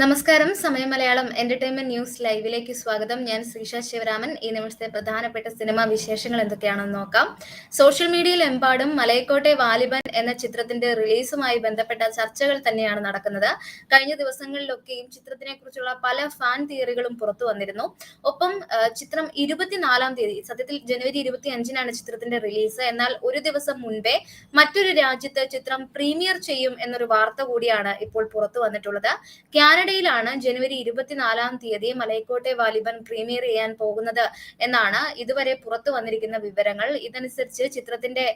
നമസ്കാരം സമയ Malayalam entertainment news ലൈവിലേക്ക് സ്വാഗതം. ഞാൻ ശ്രീഷ ശിവരാമൻ. ഈ നിമിഷത്തെ പ്രധാനപ്പെട്ട സിനിമാ വിശേഷങ്ങൾ എന്തൊക്കെയാണെന്ന് നോക്കാം. സോഷ്യൽ മീഡിയയിൽ എമ്പാടും മലയക്കോട്ടെ വാലിബൻ എന്ന ചിത്രത്തിന്റെ റിലീസുമായി ബന്ധപ്പെട്ട ചർച്ചകൾ തന്നെയാണ് നടക്കുന്നത്. കഴിഞ്ഞ ദിവസങ്ങളിലൊക്കെയും ചിത്രത്തിനെ കുറിച്ചുള്ള പല ഫാൻ തിയറികളും പുറത്തു വന്നിരുന്നു. ഒപ്പം ചിത്രം ഇരുപത്തിനാലാം തീയതി സത്യത്തിൽ ജനുവരി ഇരുപത്തി അഞ്ചിനാണ് ചിത്രത്തിന്റെ റിലീസ്. എന്നാൽ ഒരു ദിവസം മുൻപേ മറ്റൊരു രാജ്യത്ത് ചിത്രം പ്രീമിയർ ചെയ്യും എന്നൊരു വാർത്ത കൂടിയാണ് ഇപ്പോൾ പുറത്തു വന്നിട്ടുള്ളത്. കാനഡയിലാണ് ജനുവരി ഇരുപത്തിനാലാം തീയതി മലയക്കോട്ടെ വാലിബൻ പ്രീമിയർ ചെയ്യാൻ പോകുന്നത് എന്നാണ് ഇതുവരെ പുറത്തു വന്നിരിക്കുന്ന വിവരങ്ങൾ. ഇതനുസരിച്ച് ചിത്രത്തിന്റെ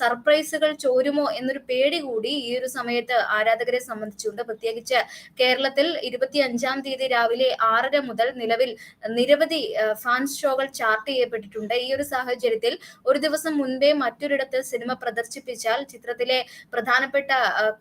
സർപ്രൈസുകൾ സർപ്രൈസുകൾ ചോരുമോ എന്നൊരു പേടി കൂടി ഈ ഒരു സമയത്ത് ആരാധകരെ സംബന്ധിച്ചുണ്ട് പ്രത്യേകിച്ച് കേരളത്തിൽ ഇരുപത്തി അഞ്ചാം തീയതി രാവിലെ ആറര മുതൽ നിലവിൽ നിരവധി ഫാൻസ് ഷോകൾ ചാർട്ട് ചെയ്യപ്പെട്ടിട്ടുണ്ട്. ഈ ഒരു സാഹചര്യത്തിൽ ഒരു ദിവസം മുൻപേ മറ്റൊരിടത്ത് സിനിമ പ്രദർശിപ്പിച്ചാൽ ചിത്രത്തിലെ പ്രധാനപ്പെട്ട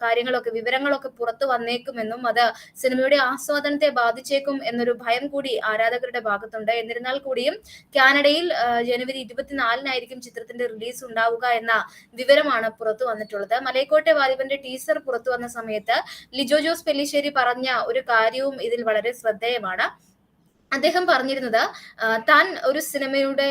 കാര്യങ്ങളൊക്കെ വിവരങ്ങളൊക്കെ പുറത്തു വന്നേക്കുമെന്നും അത് സിനിമയുടെ ആസ്വാദനത്തെ ബാധിച്ചേക്കും എന്നൊരു ഭയം കൂടി ആരാധകരുടെ ഭാഗത്തുണ്ട്. എന്നിരുന്നാൽ കൂടിയും കാനഡയിൽ ജനുവരി ഇരുപത്തിനാലിനായിരിക്കും ചിത്രത്തിന്റെ റിലീസ് ഉണ്ടാവുക എന്ന വിവരമാണ് പുറത്തു വന്നിട്ടുള്ളത്. മലയക്കോട്ടെ വാലിബന്റെ ടീസർ പുറത്തു വന്ന സമയത്ത് ലിജോ ജോസ് പെല്ലിശ്ശേരി പറഞ്ഞ ഒരു കാര്യവും ഇതിൽ വളരെ ശ്രദ്ധേയമാണ്. അദ്ദേഹം പറഞ്ഞിരുന്നത് താൻ ഒരു സിനിമയുടെ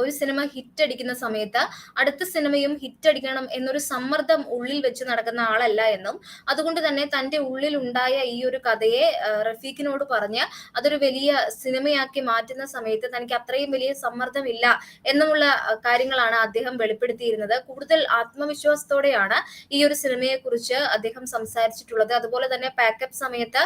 ഒരു സിനിമ ഹിറ്റ് അടിക്കുന്ന സമയത്ത് അടുത്ത സിനിമയും ഹിറ്റ് അടിക്കണം എന്നൊരു സമ്മർദ്ദം ഉള്ളിൽ വെച്ച് നടക്കുന്ന ആളല്ല എന്നും അതുകൊണ്ട് തന്നെ തന്റെ ഉള്ളിൽ ഉണ്ടായ ഈ ഒരു കഥയെ റഫീഖിനോട് പറഞ്ഞ് അതൊരു വലിയ സിനിമയാക്കി മാറ്റുന്ന സമയത്ത് തനിക്ക് അത്രയും വലിയ സമ്മർദ്ദമില്ല എന്നുമുള്ള കാര്യങ്ങളാണ് അദ്ദേഹം വെളിപ്പെടുത്തിയിരുന്നത്. കൂടുതൽ ആത്മവിശ്വാസത്തോടെയാണ് ഈ ഒരു സിനിമയെ കുറിച്ച് അദ്ദേഹം സംസാരിച്ചിട്ടുള്ളത്. അതുപോലെ തന്നെ പാക്കപ്പ് സമയത്ത്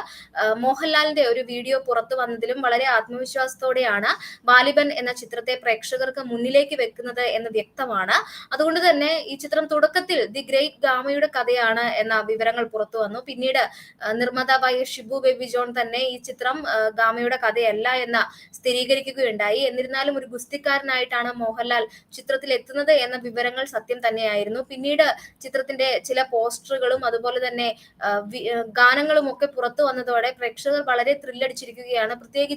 മോഹൻലാലിന്റെ ഒരു വീഡിയോ പുറത്തു വന്നതിലും വളരെ ആത്മവിശ്വാസത്തോടെയാണ് ബാലിബൻ എന്ന ചിത്രത്തെ പ്രേക്ഷകർക്ക് മുന്നിലേക്ക് വെക്കുന്നത് എന്ന് വ്യക്തമാണ്. അതുകൊണ്ട് തന്നെ ഈ ചിത്രം തുടക്കത്തിൽ ദി ഗ്രേറ്റ് ഗാമയുടെ കഥയാണ് എന്ന വിവരങ്ങൾ പുറത്തു വന്നു. പിന്നീട് നിർമ്മാതാവായ ഷിബു ബേബി ജോൺ തന്നെ ഈ ചിത്രം ഗാമയുടെ കഥയല്ല എന്ന സ്ഥിരീകരിക്കുകയുണ്ടായി. എന്നിരുന്നാലും ഒരു ഗുസ്തിക്കാരനായിട്ടാണ് മോഹൻലാൽ ചിത്രത്തിൽ എത്തുന്നത് എന്ന വിവരങ്ങൾ സത്യം തന്നെയായിരുന്നു. പിന്നീട് ചിത്രത്തിന്റെ ചില പോസ്റ്ററുകളും അതുപോലെ തന്നെ ഗാനങ്ങളും ഒക്കെ പുറത്തു വന്നതോടെ പ്രേക്ഷകർ വളരെ ത്രില്ലടിച്ചിരിക്കുകയാണ്. പ്രത്യേകിച്ച്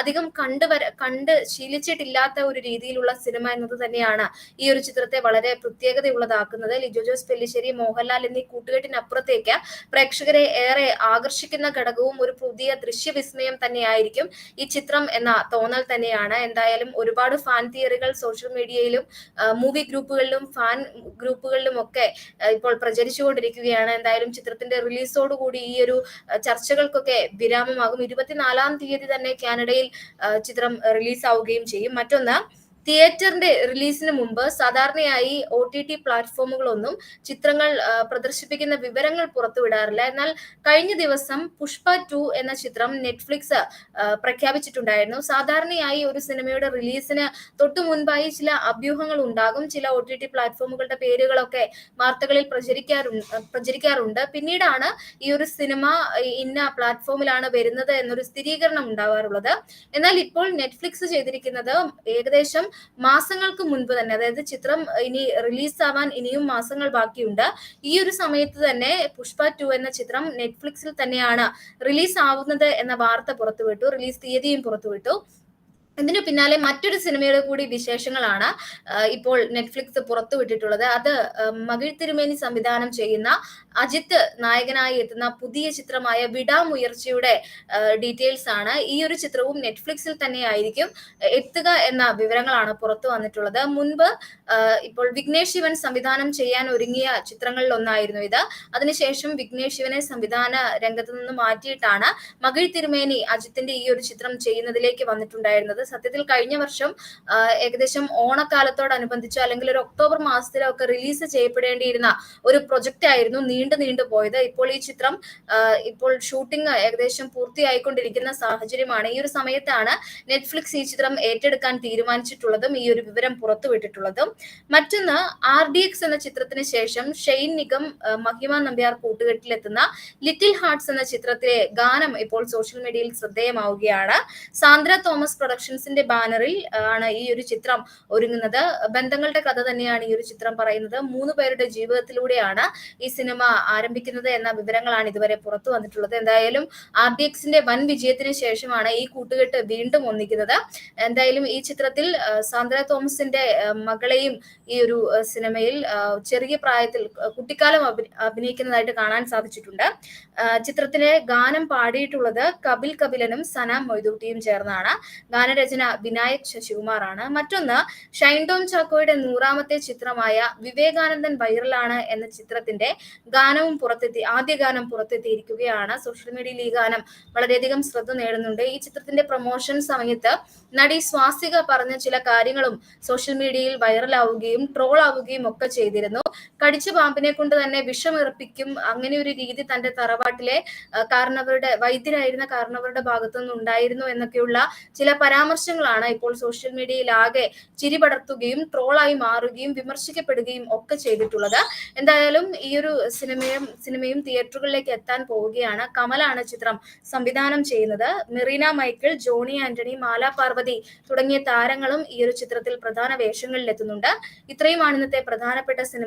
അധികം കണ്ടുവര കണ്ട് ശീലിച്ചിട്ടില്ലാത്ത ഒരു രീതിയിലുള്ള സിനിമ എന്നത് തന്നെയാണ് ഈ ഒരു ചിത്രത്തെ വളരെ പ്രത്യേകതയുള്ളതാക്കുന്നത്. ലിജോ ജോസ് പെല്ലിശ്ശേരി മോഹൻലാൽ എന്നീ കൂട്ടുകെട്ടിനപ്പുറത്തേക്ക് പ്രേക്ഷകരെ ഏറെ ആകർഷിക്കുന്ന ഘടകവും ഒരു പുതിയ ദൃശ്യവിസ്മയം തന്നെയായിരിക്കും ഈ ചിത്രം എന്ന തോന്നൽ തന്നെയാണ്. എന്തായാലും ഒരുപാട് ഫാൻ തിയറികൾ സോഷ്യൽ മീഡിയയിലും മൂവി ഗ്രൂപ്പുകളിലും ഫാൻ ഗ്രൂപ്പുകളിലും ഒക്കെ ഇപ്പോൾ പ്രചരിച്ചുകൊണ്ടിരിക്കുകയാണ്. എന്തായാലും ചിത്രത്തിന്റെ റിലീസോടുകൂടി ഈ ഒരു ചർച്ചകൾക്കൊക്കെ വിരാമമാകും. ഇരുപത്തിനാലാം തീയതി തന്നെ കാനഡയിൽ ചിത്രം റിലീസ് ആവുകയും ചെയ്യും. മറ്റൊന്ന് തിയേറ്ററിന്റെ റിലീസിന് മുമ്പ് സാധാരണയായി ഒ ടി ടി പ്ലാറ്റ്ഫോമുകളൊന്നും ചിത്രങ്ങൾ പ്രദർശിപ്പിക്കുന്ന വിവരങ്ങൾ പുറത്തുവിടാറില്ല. എന്നാൽ കഴിഞ്ഞ ദിവസം പുഷ്പ ടു എന്ന ചിത്രം നെറ്റ്ഫ്ലിക്സ് പ്രഖ്യാപിച്ചിട്ടുണ്ടായിരുന്നു. സാധാരണയായി ഒരു സിനിമയുടെ റിലീസിന് തൊട്ടു മുൻപായി ചില അഭ്യൂഹങ്ങൾ ഉണ്ടാകും. ചില ഒ ടി ടി പ്ലാറ്റ്ഫോമുകളുടെ പേരുകളൊക്കെ വാർത്തകളിൽ പ്രചരിക്കാറുണ്ട് പ്രചരിക്കാറുണ്ട്. പിന്നീടാണ് ഈ ഒരു സിനിമ ഇന്ന പ്ലാറ്റ്ഫോമിലാണ് വരുന്നത് എന്നൊരു സ്ഥിരീകരണം ഉണ്ടാവാറുള്ളത്. എന്നാൽ ഇപ്പോൾ നെറ്റ്ഫ്ലിക്സ് ചെയ്തിരിക്കുന്നത് ഏകദേശം മാസങ്ങൾക്ക് മുൻപ് തന്നെ അതായത് ചിത്രം ഇനി റിലീസ് ആവാൻ ഇനിയും മാസങ്ങൾ ബാക്കിയുണ്ട്. ഈ ഒരു സമയത്ത് തന്നെ പുഷ്പ ടു എന്ന ചിത്രം നെറ്റ്ഫ്ലിക്സിൽ തന്നെയാണ് റിലീസ് ആവുന്നത് എന്ന വാർത്ത പുറത്തുവിട്ടു റിലീസ് തീയതിയും പുറത്തുവിട്ടു. ഇതിനു പിന്നാലെ മറ്റൊരു സിനിമയുടെ കൂടി വിശേഷങ്ങളാണ് ഇപ്പോൾ നെറ്റ്ഫ്ലിക്സ് പുറത്തുവിട്ടിട്ടുള്ളത് അത് മകിഴ് തിരുമേനി സംവിധാനം ചെയ്യുന്ന അജിത്ത് നായകനായി എത്തുന്ന പുതിയ ചിത്രമായ വിടാമുയർച്ചയുടെ ഡീറ്റെയിൽസ് ആണ്. ഈ ഒരു ചിത്രവും നെറ്റ്ഫ്ലിക്സിൽ തന്നെ ആയിരിക്കും എത്തുക എന്ന വിവരങ്ങളാണ് പുറത്തു വന്നിട്ടുള്ളത്. മുൻപ് ഇപ്പോൾ വിഘ്നേഷ് ശിവൻ സംവിധാനം ചെയ്യാൻ ഒരുങ്ങിയ ചിത്രങ്ങളിൽ ഒന്നായിരുന്നു ഇത്. അതിനുശേഷം വിഘ്നേഷ് ശിവനെ സംവിധാന രംഗത്ത് നിന്ന് മാറ്റിയിട്ടാണ് മകിഴ് തിരുമേനി അജിത്തിന്റെ ഈ ഒരു ചിത്രം ചെയ്യുന്നതിലേക്ക് വന്നിട്ടുണ്ടായിരുന്നത്. സത്യത്തിൽ കഴിഞ്ഞ വർഷം ഏകദേശം ഓണക്കാലത്തോടനുബന്ധിച്ചോ അല്ലെങ്കിൽ ഒരു ഒക്ടോബർ മാസത്തിലൊക്കെ റിലീസ് ചെയ്യപ്പെടേണ്ടിയിരുന്ന ഒരു പ്രൊജക്റ്റ് ആയിരുന്നു നീണ്ടു നീണ്ടു പോയത്. ഇപ്പോൾ ഈ ചിത്രം ഇപ്പോൾ ഷൂട്ടിംഗ് ഏകദേശം പൂർത്തിയായിക്കൊണ്ടിരിക്കുന്ന സാഹചര്യമാണ്. ഈ ഒരു സമയത്താണ് നെറ്റ്ഫ്ലിക്സ് ഈ ചിത്രം ഏറ്റെടുക്കാൻ തീരുമാനിച്ചിട്ടുള്ളതും ഈ ഒരു വിവരം പുറത്തുവിട്ടിട്ടുള്ളതും. മറ്റൊന്ന് ആർ ഡി എക്സ് എന്ന ചിത്രത്തിന് ശേഷം ഷെയ്ൻ നിഗം മഹിമ നമ്പ്യാർ കൂട്ടുകെട്ടിലെത്തുന്ന ലിറ്റിൽ ഹാർട്സ് എന്ന ചിത്രത്തിലെ ഗാനം ഇപ്പോൾ സോഷ്യൽ മീഡിയയിൽ ശ്രദ്ധേയമാവുകയാണ്. സാന്ദ്ര തോമസ് പ്രൊഡക്ഷൻസിന്റെ ബാനറിൽ ആണ് ഈ ഒരു ചിത്രം ഒരുങ്ങുന്നത്. ബന്ധങ്ങളുടെ കഥ തന്നെയാണ് ഈ ഒരു ചിത്രം പറയുന്നത്. മൂന്ന് പേരുടെ ജീവിതത്തിലൂടെയാണ് ഈ സിനിമ ആരംഭിക്കുന്നത് എന്ന വിവരങ്ങളാണ് ഇതുവരെ പുറത്തു വന്നിട്ടുള്ളത്. എന്തായാലും ആർ ഡി എക്സിന്റെ വൻ വിജയത്തിന് ശേഷമാണ് ഈ കൂട്ടുകെട്ട് വീണ്ടും ഒന്നിക്കുന്നത്. എന്തായാലും ഈ ചിത്രത്തിൽ സാന്ദ്ര തോമസിന്റെ മകളെയും ഈ ഒരു സിനിമയിൽ ചെറിയ പ്രായത്തിൽ കുട്ടിക്കാലം അഭി- അഭിനയിക്കുന്നതായിട്ട് കാണാൻ സാധിച്ചിട്ടുണ്ട്. ചിത്രത്തിലെ ഗാനം പാടിയിട്ടുള്ളത് കപിൽ കപിലനും സന മൊയ്തൂട്ടിയും ചേർന്നാണ്. ഗാനരചന വിനായക് ശശികുമാറാണ്. മറ്റൊന്ന് ഷൈൻ ടോം ചാക്കോയുടെ നൂറാമത്തെ ചിത്രമായ വിവേകാനന്ദൻ വൈറലാണ് എന്ന ചിത്രത്തിന്റെ ഗാനവും പുറത്തെത്തി ആദ്യ ഗാനം പുറത്തെത്തിയിരിക്കുകയാണ്. സോഷ്യൽ മീഡിയയിൽ ഈ ഗാനം വളരെയധികം ശ്രദ്ധ നേടുന്നുണ്ട്. ഈ ചിത്രത്തിന്റെ പ്രൊമോഷൻ സമയത്ത് നടി സ്വാസിക പറഞ്ഞ ചില കാര്യങ്ങളും സോഷ്യൽ മീഡിയയിൽ വൈറലാവുകയും ട്രോൾ ആവുകയും ഒക്കെ ചെയ്തിരുന്നു. കടിച്ച പാമ്പിനെ കൊണ്ട് തന്നെ വിഷമിറപ്പിക്കും. അങ്ങനെ ഒരു രീതി തന്റെ തറവാട്ടിലെ കാരണവരുടെ വൈദ്യരായിരുന്ന കാരണവരുടെ ഭാഗത്തുനിന്ന് ഉണ്ടായിരുന്നു എന്നൊക്കെയുള്ള ചില പരാമർശങ്ങളാണ് ഇപ്പോൾ സോഷ്യൽ മീഡിയയിൽ ആകെ ചിരി പടർത്തുകയും ട്രോളായി മാറുകയും വിമർശിക്കപ്പെടുകയും ഒക്കെ ചെയ്തിട്ടുള്ളത്. എന്തായാലും ഈ ഒരു സിനിമയും സിനിമയും തിയേറ്ററുകളിലേക്ക് എത്താൻ പോവുകയാണ്. കമലാണ് ചിത്രം സംവിധാനം ചെയ്യുന്നത്. മെറീന മൈക്കിൾ ജോണി ആന്റണി മാല പാർവതി തുടങ്ങിയ താരങ്ങളും ഈ ഒരു ചിത്രത്തിൽ പ്രധാന വേഷങ്ങളിൽ എത്തുന്നുണ്ട് ഇത്രയുമാണ് ഇന്നത്തെ പ്രധാനപ്പെട്ട സിനിമ